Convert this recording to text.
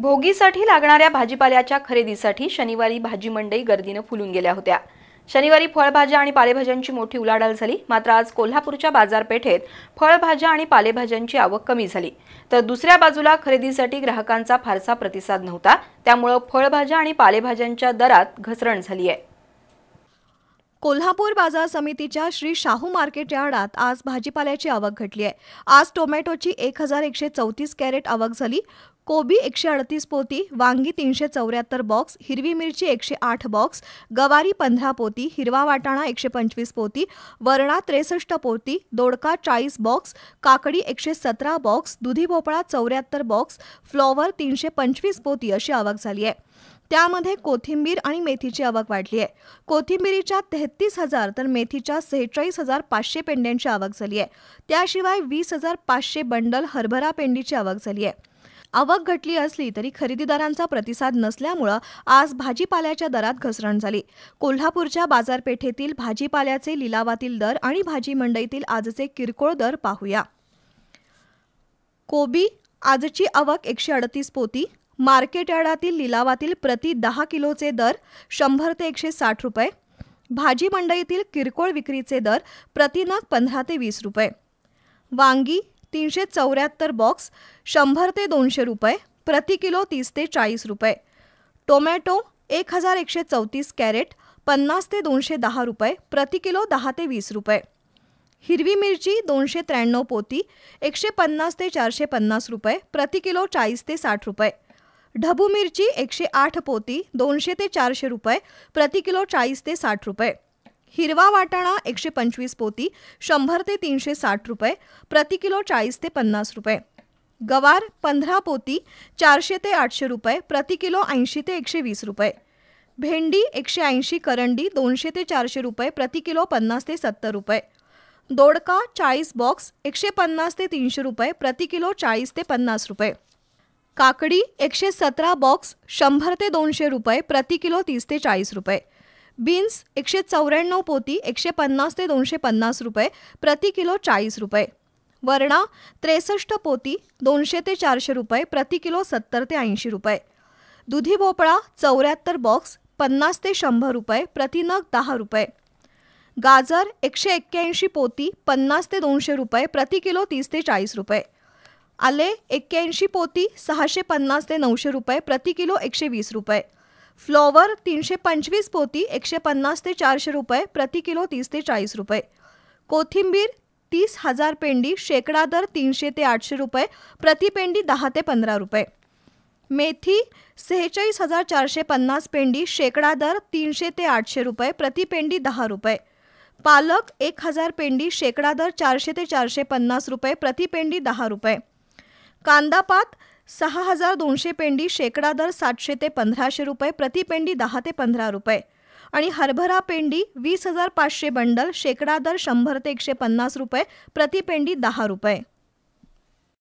भोगीसाठी लागणाऱ्या भाजीपाल्याच्या खरेदीसाठी शनिवारी भाजी मंडई गर्दीनं फुलून गेल्या होत्या. शनिवारी फळभाज्या आणि पालेभाज्यांची मोठी उलाढाल झाली मात्र आज कोल्हापूरच्या बाजारपेठेत फळभाज्या आणि पालेभाज्यांची आवक कमी झाली. तर दुसऱ्या बाजूला खरेदीसाठी ग्राहकांचा फारसा प्रतिसाद नव्हता त्यामुळं फळभाज्या आणि पालेभाज्यांच्या दरात घसरण झाली आहे. कोल्हापूर बाजार समितीच्या श्री शाहू मार्केट यार्डात आज भाजीपाल्याची आवक घटली आहे. आज टोमॅटोची एक हजार एकशे चौतीस कॅरेट आवक झाली. कोबी एकशे अडतीस पोती वांगी तीनशे चौऱ्याहत्तर बॉक्स हिरवी मिरची एकशे आठ बॉक्स गवारी पंधरा पोती हिरवा वाटाणा एकशे पंचवीस पोती वरणा त्रेसष्ट पोती दोडका चाळीस बॉक्स काकडी एकशे सतरा बॉक्स दुधी भोपळा चौऱ्याहत्तर बॉक्स फ्लॉवर तीनशे पंचवीस पोती अशी आवक झाली आहे. त्यामध्ये कोथिंबीर आणि मेथीची आवक वाढली आहे. कोथिंबीरीच्या तेहतीस हजार तर मेथीच्या सेहेचाळीस हजार पाचशे पेंड्यांची आवक झाली आहे. त्याशिवाय वीस हजार पाचशे बंडल हरभरा पेंडीची आवक झाली आहे. आवक घटली असली तरी खरेदीदारांचा प्रतिसाद नसल्यामुळं आज भाजीपाल्याच्या दरात घसरण झाली. कोल्हापूरच्या बाजारपेठेतील भाजीपाल्याचे लिलावातील दर आणि भाजी मंडईतील आजचे किरकोळ दर पाहूया. कोबी आजची आवक एकशे अडतीस पोती. मार्केट यार्डातील लिलावातील प्रति दहा किलोचे दर शंभर ते एकशे साठ रुपये. भाजी मंडईतील किरकोळ विक्रीचे दर प्रतिनग पंधरा ते वीस रुपये. वांगी तीनशे चौऱ्याहत्तर बॉक्स शंभर ते दोनशे रुपये प्रति किलो तीस ते चाळीस रुपये. टोमॅटो एक हजार एकशे चौतीस कॅरेट पन्नास ते दोनशे दहा रुपये प्रति किलो दहा ते वीस रुपये. हिरवी मिरची दोनशे त्र्याण्णव पोती एकशे पन्नास ते चारशे पन्नास रुपये प्रति किलो चाळीस ते साठ रुपये. ढबू मिरची एकशे आठ पोती दोनशे ते चारशे रुपये प्रति किलो चाळीस ते साठ रुपये. हिरवा वाटाणा एकशे पंचवीस पोती, शंभर ते तीनशे साठ रुपये, प्रति किलो चाळीस ते पन्नास रुपये. गवार पंधरा पोती, चारशे ते आठशे रुपये, प्रति किलो ऐंशी ते एकशे वीस रुपये. भेंडी एकशे ऐंशी, करंडी दोनशे ते चारशे रुपये, प्रति किलो पन्नास ते सत्तर रुपये. दोडका चाळीस बॉक्स, एकशे पन्नास ते तीनशे रुपये, प्रति किलो चाळीस ते पन्नास रुपये. काकडी एकशे सतरा बॉक्स, शंभर ते दोनशे रुपये, प्रति किलो तीस ते चाळीस रुपये. बीन्स एकशे चौऱ्याण्णव पोती एकशे पन्नास ते दोनशे पन्नास रुपये प्रति किलो चाळीस रुपये. वरणा त्रेसष्ट पोती दोनशे ते चारशे रुपये प्रति किलो सत्तर ते ऐंशी रुपये. दुधी भोपळा चौऱ्याहत्तर बॉक्स पन्नास ते शंभर रुपये प्रतिनग दहा रुपये. गाजर एकशे एक्क्याऐंशी पोती पन्नास ते दोनशे रुपये प्रति किलो तीस ते चाळीस रुपये. आले एक्क्याऐंशी पोती सहाशे पन्नास ते नऊशे रुपये प्रति किलो एकशे वीस रुपये. फ्लॉवर तीनशे पंचवीस पोती एकशे पन्नास ते चारशे रुपये प्रति किलो तीस ते चाळीस रुपये. कोथिंबीर तीस हजार पेंडी शेकडा दर तीनशे ते आठशे रुपये प्रति पेंडी दहा ते पंधरा रुपये. मेथी सेहेचाळीस हजार चारशे पन्नास पेंडी शेकडा दर तीनशे ते आठशे रुपये प्रति पेंडी दहा रुपये. पालक एक हजार पेंडी शेकडा दर चारशे ते चारशे पन्नास रुपये प्रति पेंडी दहा रुपये. कांदापात सहा हजार दोनशे पेंडी शेकडा दर सातशे ते पंधराशे रुपये प्रति पेंडी दहा ते पंधरा रुपये. आणि हरभरा पेंडी वीस हजार पाचशे बंडल शेकडा दर शंभर ते एकशे पन्नास रुपये प्रति पेंडी दहा रुपये.